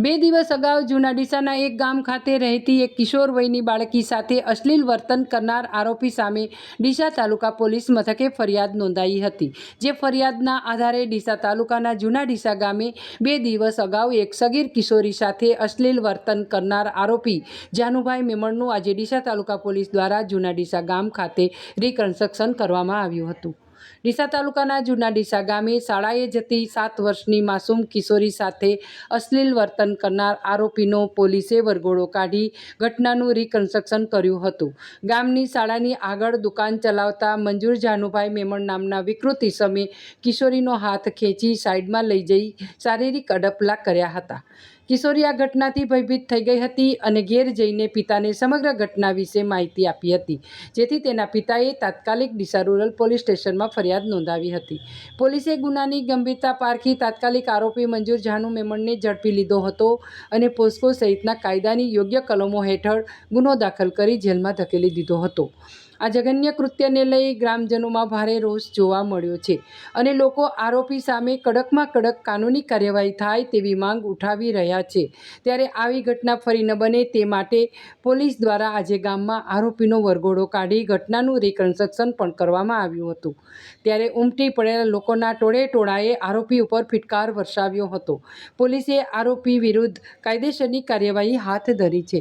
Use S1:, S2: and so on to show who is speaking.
S1: બે દિવસ અગાઉ જૂના ડીસાના એક ગામ ખાતે રહેતી એક કિશોર વયની બાળકી સાથે અશ્લીલ વર્તન કરનાર આરોપી સામે ડીસા તાલુકા પોલીસ મથકે ફરિયાદ નોંધાઈ હતી, જે ફરિયાદના આધારે ડીસા તાલુકાના જૂના ડીસા ગામે બે દિવસ અગાઉ એક સગીર કિશોરી સાથે અશ્લીલ વર્તન કરનાર આરોપી જાનુભાઈ મેમણનું આજે ડીસા તાલુકા પોલીસ દ્વારા જૂના ડીસા ગામ ખાતે રિકન્સ્ટ્રક્શન કરવામાં આવ્યું હતું. ડીસા તાલુકાના જૂના ડીસા ગામે શાળાએ જતી સાત વર્ષની માસૂમ કિશોરી સાથે અશ્લીલ વર્તન કરનાર આરોપીનો પોલીસે વરઘોડો કાઢી ઘટનાનું રિકન્સ્ટ્રક્શન કર્યું હતું. ગામની શાળાની આગળ દુકાન ચલાવતા મંજૂર જાનુભાઈ મેમણ નામના વિકૃત ઇસમે કિશોરીનો હાથ ખેંચી સાઈડમાં લઈ જઈ શારીરિક અડપલા કર્યા હતા. કિશોરી આ ઘટનાથી ભયભીત થઈ ગઈ હતી અને ઘેર જઈને પિતાને સમગ્ર ઘટના વિશે માહિતી આપી હતી, જેથી તેના પિતાએ તાત્કાલિક ડીસા રૂરલ પોલીસ સ્ટેશનમાં ફરિયાદ નોંધાવી હતી. પોલીસે ગુનાની ગંભીરતા પારખી તાત્કાલિક આરોપી મંજૂર જાનુ મેમણને ઝડપી લીધો હતો અને પોસ્કો સહિતના કાયદાની યોગ્ય કલમો હેઠળ ગુનો દાખલ કરી જેલમાં ધકેલી દીધો હતો. આ જઘન્ય કૃત્યને લઈ ગ્રામજનોમાં ભારે રોષ જોવા મળ્યો છે અને લોકો આરોપી સામે કડકમાં કડક કાનૂની કાર્યવાહી થાય તેવી માંગ ઉઠાવી રહ્યા છે. ત્યારે આવી ઘટના ફરી ન બને તે માટે પોલીસ દ્વારા આજે ગામમાં આરોપીનો વરઘોડો કાઢી ઘટનાનું રિકન્સ્ટ્રક્શન પણ કરવામાં આવ્યું હતું. ત્યારે ઉમટી પડેલા લોકોના ટોળે ટોળાએ આરોપી ઉપર ફિટકાર વરસાવ્યો હતો. પોલીસે આરોપી વિરુદ્ધ કાયદેસરની કાર્યવાહી હાથ ધરી છે.